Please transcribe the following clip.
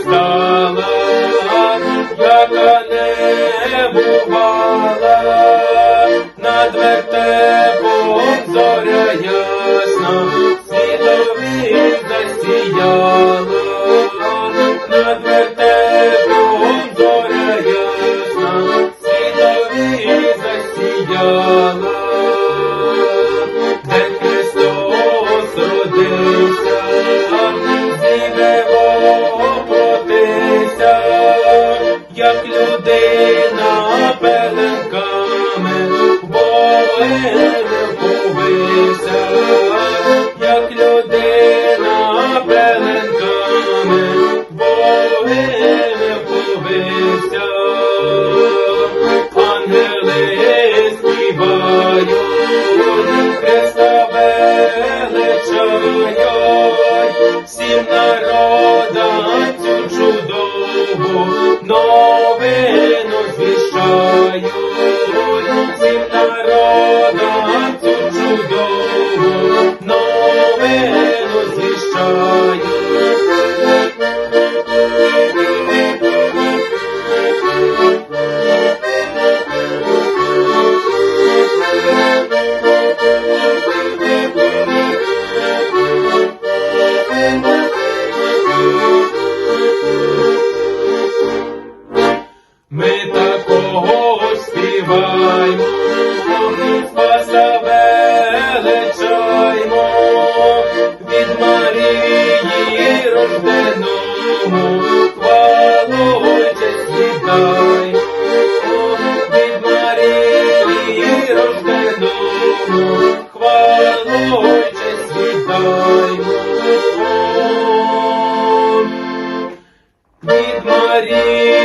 стала, яка не бувала, над вертепом зоря ясна, світові засіяла, над вертепом. Як людина пеленками, воїн повився, як людина пеленками, воїн повився. Ангели співають, Христа величають, Ми такого співаємо, Спаса величаємо, від Марії рожденому, хвалу честь віддаймо, від Марії рожденому, хвалу честь віддаймо. Від Марії